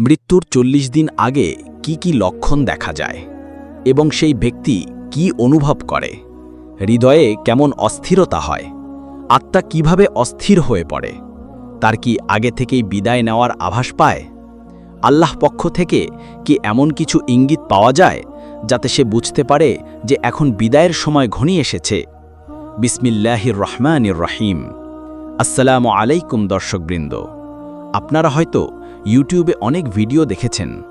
মৃত্যুর চল্লিশ দিন আগে কি কি লক্ষণ দেখা যায় এবং সেই ব্যক্তি কি অনুভব করে? হৃদয়ে কেমন অস্থিরতা হয়? আত্মা কীভাবে অস্থির হয়ে পড়ে? তার কি আগে থেকেই বিদায় নেওয়ার আভাস পায়? আল্লাহ পক্ষ থেকে কি এমন কিছু ইঙ্গিত পাওয়া যায় যাতে সে বুঝতে পারে যে এখন বিদায়ের সময় ঘনিয়ে এসেছে? বিসমিল্লাহির রহমানির রহিম। আসসালামু আলাইকুম দর্শকবৃন্দ। আপনারা হয়তো ইউটিউবে অনেক ভিডিও দেখেছেন।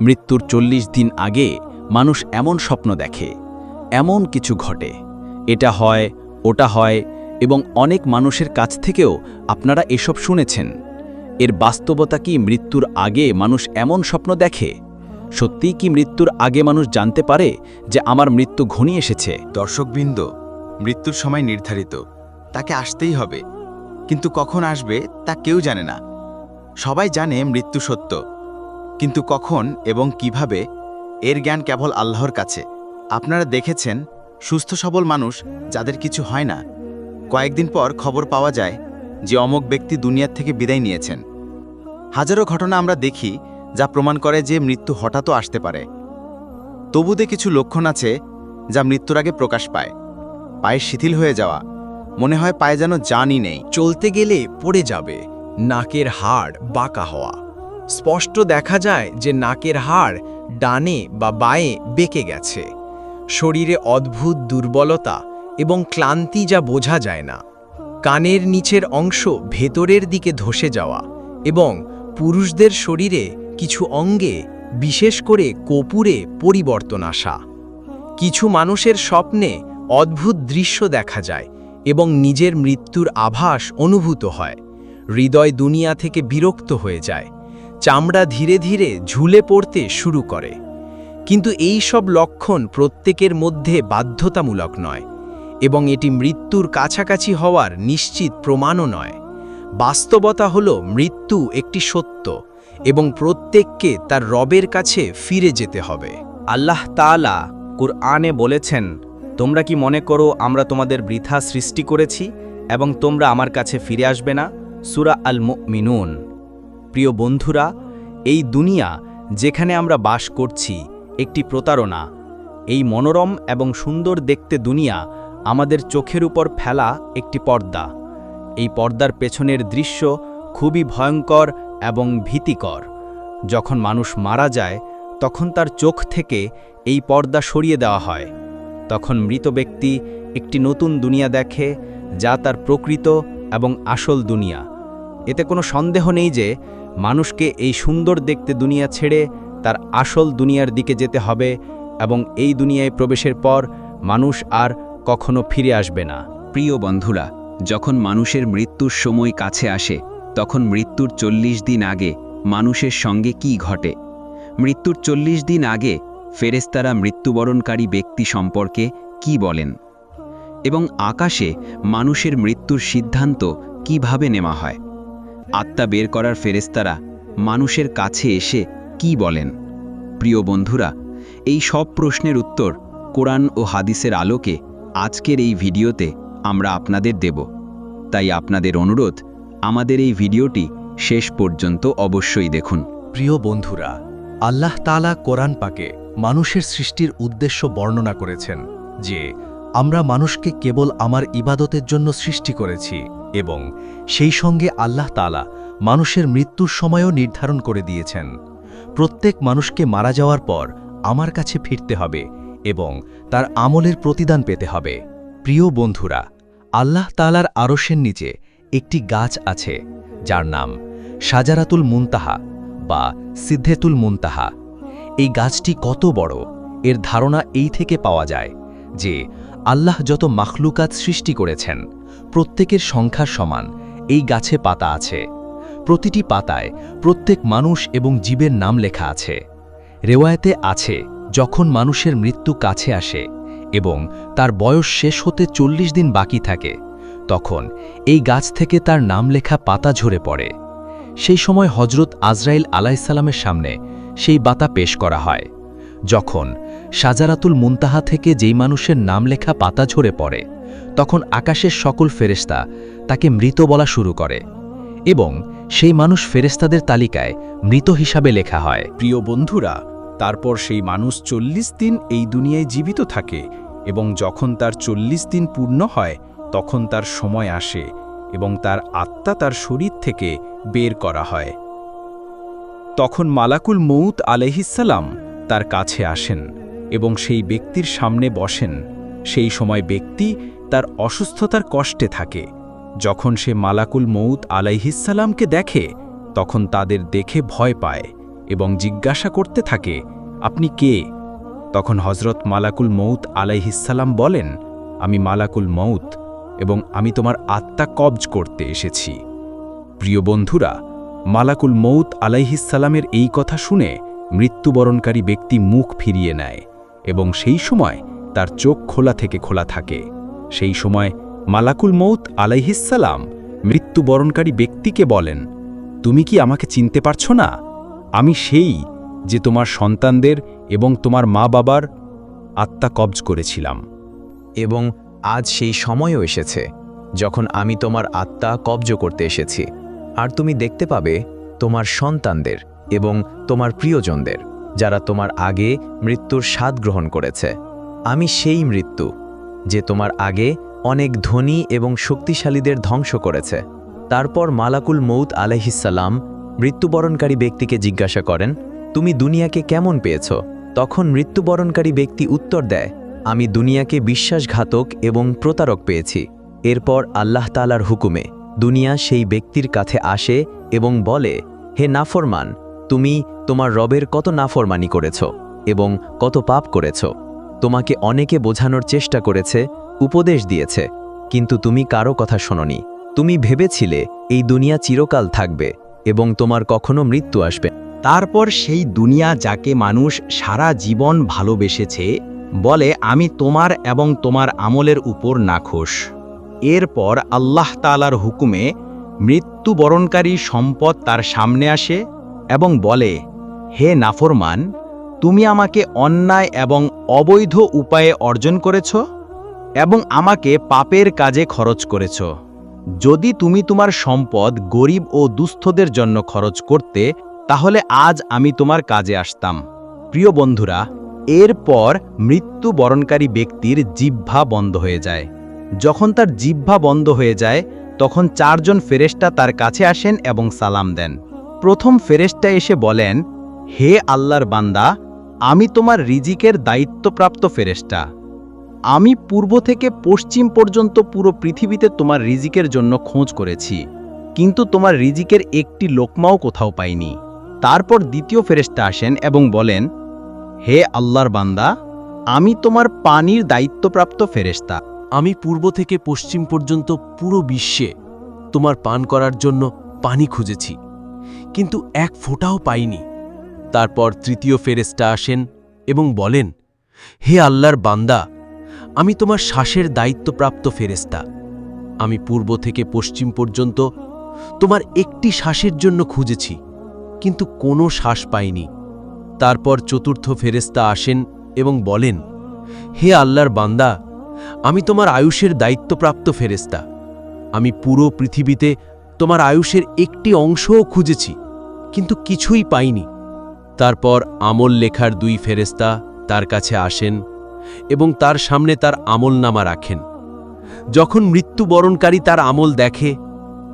মৃত্যুর চল্লিশ দিন আগে মানুষ এমন স্বপ্ন দেখে, এমন কিছু ঘটে। এটা হয়, ওটা হয় এবং অনেক মানুষের কাছ থেকেও আপনারা এসব শুনেছেন। এর বাস্তবতা কি মৃত্যুর আগে মানুষ এমন স্বপ্ন দেখে? সত্যিই কি মৃত্যুর আগে মানুষ জানতে পারে যে আমার মৃত্যু ঘনিয়ে এসেছে? দর্শকবৃন্দ, মৃত্যুর সময় নির্ধারিত। তাকে আসতেই হবে। কিন্তু কখন আসবে তা কেউ জানে না। সবাই জানে মৃত্যু সত্য। কিন্তু কখন এবং কীভাবে, এর জ্ঞান কেবল আল্লাহর কাছে। আপনারা দেখেছেন, সুস্থ সবল মানুষ যাদের কিছু হয় না। কয়েকদিন পর খবর পাওয়া যায় যে অমক ব্যক্তি দুনিয়ার থেকে বিদায় নিয়েছেন। হাজারো ঘটনা আমরা দেখি যা প্রমাণ করে যে মৃত্যু হঠাৎও আসতে পারে। তবুদে কিছু লক্ষণ আছে যা মৃত্যুর আগে প্রকাশ পায়। পায়ে শিথিল হয়ে যাওয়া, মনে হয় পায়ে যেন জানই নেই। চলতে গেলে পড়ে যাবে। নাকের হাড় বাঁকা হওয়া। স্পষ্ট দেখা যায় যে নাকের হাড় ডানে বা বাঁয়ে বেঁকে গেছে। শরীরে অদ্ভুত দুর্বলতা এবং ক্লান্তি যা বোঝা যায় না। কানের নিচের অংশ ভেতরের দিকে ধসে যাওয়া এবং পুরুষদের শরীরে কিছু অঙ্গে, বিশেষ করে কপুরে পরিবর্তন আসা। কিছু মানুষের স্বপ্নে অদ্ভুত দৃশ্য দেখা যায় এবং নিজের মৃত্যুর আভাস অনুভূত হয়। হৃদয় দুনিয়া থেকে বিরক্ত হয়ে যায়। চামড়া ধীরে ধীরে ঝুলে পড়তে শুরু করে। কিন্তু এই সব লক্ষণ প্রত্যেকের মধ্যে বাধ্যতামূলক নয় এবং এটি মৃত্যুর কাছাকাছি হওয়ার নিশ্চিত প্রমাণও নয়। বাস্তবতা হল মৃত্যু একটি সত্য এবং প্রত্যেককে তার রবের কাছে ফিরে যেতে হবে। আল্লাহ তাআলা কুরআনে বলেছেন, তোমরা কি মনে করো আমরা তোমাদের বৃথা সৃষ্টি করেছি এবং তোমরা আমার কাছে ফিরে আসবে না? সুরা আল মিনুন প্রিয় বন্ধুরা, এই দুনিয়া যেখানে আমরা বাস করছি, একটি প্রতারণা। এই মনোরম এবং সুন্দর দেখতে দুনিয়া আমাদের চোখের উপর ফেলা একটি পর্দা। এই পর্দার পেছনের দৃশ্য খুবই ভয়ঙ্কর এবং ভীতিকর। যখন মানুষ মারা যায়, তখন তার চোখ থেকে এই পর্দা সরিয়ে দেওয়া হয়। তখন মৃত ব্যক্তি একটি নতুন দুনিয়া দেখে, যা তার প্রকৃত এবং আসল দুনিয়া। এতে কোনো সন্দেহ নেই যে মানুষকে এই সুন্দর দেখতে দুনিয়া ছেড়ে তার আসল দুনিয়ার দিকে যেতে হবে এবং এই দুনিয়ায় প্রবেশের পর মানুষ আর কখনো ফিরে আসবে না। প্রিয় বন্ধুরা, যখন মানুষের মৃত্যুর সময় কাছে আসে, তখন মৃত্যুর চল্লিশ দিন আগে মানুষের সঙ্গে কি ঘটে? মৃত্যুর চল্লিশ দিন আগে ফেরেস্তারা মৃত্যুবরণকারী ব্যক্তি সম্পর্কে কি বলেন? এবং আকাশে মানুষের মৃত্যুর সিদ্ধান্ত কীভাবে নেওয়া হয়? আত্মা বের করার ফেরেস্তারা মানুষের কাছে এসে কি বলেন? প্রিয় বন্ধুরা, এই সব প্রশ্নের উত্তর কোরআন ও হাদিসের আলোকে আজকের এই ভিডিওতে আমরা আপনাদের দেব। তাই আপনাদের অনুরোধ, আমাদের এই ভিডিওটি শেষ পর্যন্ত অবশ্যই দেখুন। প্রিয় বন্ধুরা, আল্লাহ তালা কোরআন পাকে মানুষের সৃষ্টির উদ্দেশ্য বর্ণনা করেছেন যে আমরা মানুষকে কেবল আমার ইবাদতের জন্য সৃষ্টি করেছি এবং সেই সঙ্গে আল্লাহ তালা মানুষের মৃত্যুর সময়ও নির্ধারণ করে দিয়েছেন। প্রত্যেক মানুষকে মারা যাওয়ার পর আমার কাছে ফিরতে হবে এবং তার আমলের প্রতিদান পেতে হবে। প্রিয় বন্ধুরা, আল্লাহ তালার আরশের নিচে একটি গাছ আছে, যার নাম সাজারাতুল মুনতাহা বা সিদ্ধেতুল মুনতাহা। এই গাছটি কত বড়, এর ধারণা এই থেকে পাওয়া যায় যে আল্লাহ যত মাখলুকাত সৃষ্টি করেছেন, প্রত্যেকের সংখ্যা সমান, এই গাছে পাতা আছে। প্রতিটি পাতায় প্রত্যেক মানুষ এবং জীবের নাম লেখা আছে। রেওয়ায়তে আছে, যখন মানুষের মৃত্যু কাছে আসে এবং তার বয়স শেষ হতে চল্লিশ দিন বাকি থাকে, তখন এই গাছ থেকে তার নাম লেখা পাতা ঝরে পড়ে। সেই সময় হজরত আজরাইল আলাইসাল্লামের সামনে সেই বাতা পেশ করা হয়। যখন সাজারাতুল মুনতাহা থেকে যেই মানুষের নাম লেখা পাতা ঝরে পড়ে, তখন আকাশের সকল ফেরেস্তা তাকে মৃত বলা শুরু করে এবং সেই মানুষ ফেরেস্তাদের তালিকায় মৃত হিসাবে লেখা হয়। প্রিয় বন্ধুরা, তারপর সেই মানুষ চল্লিশ দিন এই দুনিয়ায় জীবিত থাকে এবং যখন তার চল্লিশ দিন পূর্ণ হয়, তখন তার সময় আসে এবং তার আত্মা তার শরীর থেকে বের করা হয়। তখন মালাকুল মৌত আলহিসাল্লাম তার কাছে আসেন এবং সেই ব্যক্তির সামনে বসেন। সেই সময় ব্যক্তি তার অসুস্থতার কষ্টে থাকে। যখন সে মালাকুল মৌত আলাইহিসাল্লামকে দেখে, তখন তাদের দেখে ভয় পায় এবং জিজ্ঞাসা করতে থাকে, আপনি কে? তখন হজরত মালাকুল মৌত আলাইহিসাল্লাম বলেন, আমি মালাকুল মৌত এবং আমি তোমার আত্মা কবজ করতে এসেছি। প্রিয় বন্ধুরা, মালাকুল মৌত আলাইহিসাল্লামের এই কথা শুনে মৃত্যুবরণকারী ব্যক্তি মুখ ফিরিয়ে নেয় এবং সেই সময় তার চোখ খোলা থেকে খোলা থাকে। সেই সময় মালাকুল মৌত আলাইহিসাল্লাম মৃত্যুবরণকারী ব্যক্তিকে বলেন, তুমি কি আমাকে চিনতে পারছ না? আমি সেই যে তোমার সন্তানদের এবং তোমার মা বাবার আত্মা কবজ করেছিলাম। এবং আজ সেই সময়ও এসেছে যখন আমি তোমার আত্মা কব্জ করতে এসেছি। আর তুমি দেখতে পাবে তোমার সন্তানদের এবং তোমার প্রিয়জনদের, যারা তোমার আগে মৃত্যুর স্বাদ গ্রহণ করেছে। আমি সেই মৃত্যু, যে তোমার আগে অনেক ধনী এবং শক্তিশালীদের ধ্বংস করেছে। তারপর মালাকুল মৌত আলহিসাল্লাম মৃত্যুবরণকারী ব্যক্তিকে জিজ্ঞাসা করেন, তুমি দুনিয়াকে কেমন পেয়েছ? তখন মৃত্যুবরণকারী ব্যক্তি উত্তর দেয়, আমি দুনিয়াকে বিশ্বাসঘাতক এবং প্রতারক পেয়েছি। এরপর আল্লাহ তালার হুকুমে দুনিয়া সেই ব্যক্তির কাছে আসে এবং বলে, হে নাফরমান তুমি তোমার রবের কত নাফরমানি করেছ এবং কত পাপ করেছ। তোমাকে অনেকে বোঝানোর চেষ্টা করেছে, উপদেশ দিয়েছে, কিন্তু তুমি কারও কথা শোনোনি। তুমি ভেবেছিলে এই দুনিয়া চিরকাল থাকবে এবং তোমার কখনো মৃত্যু আসবে তারপর সেই দুনিয়া যাকে মানুষ সারা জীবন ভালোবেসেছে, বলে, আমি তোমার এবং তোমার আমলের উপর নাখোশ। এরপর আল্লাহ তালার হুকুমে মৃত্যুবরণকারী সম্পদ তার সামনে আসে এবং বলে, হে নাফরমান, তুমি আমাকে অন্যায় এবং অবৈধ উপায়ে অর্জন করেছ এবং আমাকে পাপের কাজে খরচ করেছ। যদি তুমি তোমার সম্পদ গরিব ও দুস্থদের জন্য খরচ করতে, তাহলে আজ আমি তোমার কাজে আসতাম। প্রিয় বন্ধুরা এরপর মৃত্যুবরণকারী ব্যক্তির জিহ্বা বন্ধ হয়ে যায়। যখন তার জিহ্বা বন্ধ হয়ে যায়, তখন চারজন ফেরেশতা তার কাছে আসেন এবং সালাম দেন। প্রথম ফেরেশতা এসে বলেন, হে আল্লাহর বান্দা, আমি তোমার রিজিকের দায়িত্বপ্রাপ্ত ফেরেশতা। আমি পূর্ব থেকে পশ্চিম পর্যন্ত পুরো পৃথিবীতে তোমার রিজিকের জন্য খোঁজ করেছি, কিন্তু তোমার রিজিকের একটি লোকমাও কোথাও পাইনি। তারপর দ্বিতীয় ফেরেশতা আসেন এবং বলেন, হে আল্লাহর বান্দা, আমি তোমার পানির দায়িত্বপ্রাপ্ত ফেরেশতা। আমি পূর্ব থেকে পশ্চিম পর্যন্ত পুরো বিশ্বে তোমার পান করার জন্য পানি খুঁজেছি। কিন্তু এক ফোঁটাও পাইনি। তারপর তৃতীয় ফেরেস্টা আসেন এবং বলেন, হে আল্লাহর বান্দা, আমি তোমার শ্বাসের দায়িত্বপ্রাপ্ত ফেরেস্তা আমি পূর্ব থেকে পশ্চিম পর্যন্ত তোমার একটি শ্বাসের জন্য খুঁজেছি, কিন্তু কোনো শ্বাস পাইনি। তারপর চতুর্থ ফেরেস্তা আসেন এবং বলেন, হে আল্লাহর বান্দা, আমি তোমার আয়ুষের দায়িত্বপ্রাপ্ত ফেরেস্তা আমি পুরো পৃথিবীতে তোমার আয়ুষের একটি অংশও খুঁজেছি, কিন্তু কিছুই পাইনি। তারপর আমল লেখার দুই ফেরেস্তা তার কাছে আসেন এবং তার সামনে তার আমল নামা রাখেন। যখন মৃত্যুবরণকারী তার আমল দেখে,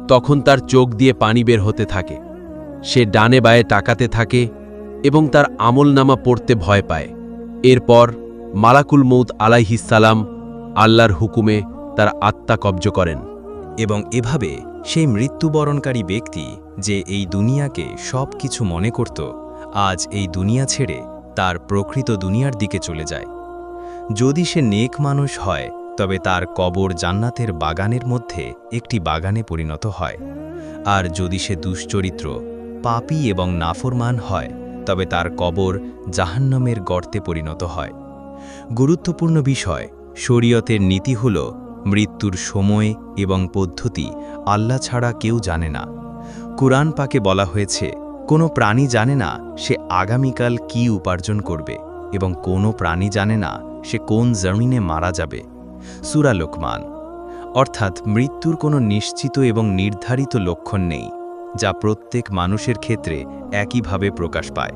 তখন তার চোখ দিয়ে পানি বের হতে থাকে। সে ডানে বায়ে টাকাতে থাকে এবং তার আমল নামা পড়তে ভয় পায়। এরপর মালাকুল মৌত আলাইহিসালাম আল্লাহর হুকুমে তার আত্মা কব্জ করেন এবং এভাবে সেই মৃত্যুবরণকারী ব্যক্তি যে এই দুনিয়াকে সব কিছু মনে করত, আজ এই দুনিয়া ছেড়ে তার প্রকৃত দুনিয়ার দিকে চলে যায়। যদি সে নেক মানুষ হয়, তবে তার কবর জান্নাতের বাগানের মধ্যে একটি বাগানে পরিণত হয়। আর যদি সে দুশ্চরিত্র, পাপি এবং নাফরমান হয়, তবে তার কবর জাহান্নামের গর্তে পরিণত হয়। গুরুত্বপূর্ণ বিষয়, শরীয়তের নীতি হল মৃত্যুর সময় এবং পদ্ধতি আল্লাহ ছাড়া কেউ জানে না। কুরআন পাকে বলা হয়েছে, কোনো প্রাণী জানে না সে আগামীকাল কি উপার্জন করবে এবং কোনো প্রাণী জানে না সে কোন জমিনে মারা যাবে। সুরা লোকমান। অর্থাৎ মৃত্যুর কোনো নিশ্চিত এবং নির্ধারিত লক্ষণ নেই, যা প্রত্যেক মানুষের ক্ষেত্রে একইভাবে প্রকাশ পায়।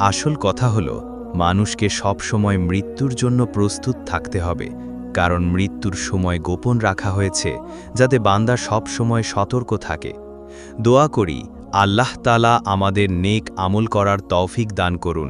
আসল কথা হল, মানুষকে সবসময় মৃত্যুর জন্য প্রস্তুত থাকতে হবে কারণ মৃত্যুর সময় গোপন রাখা হয়েছে, যাতে বান্দা সব সময় সতর্ক থাকে। দোয়া করি, আল্লাহ তালা আমাদের নেক আমল করার তৌফিক দান করুন।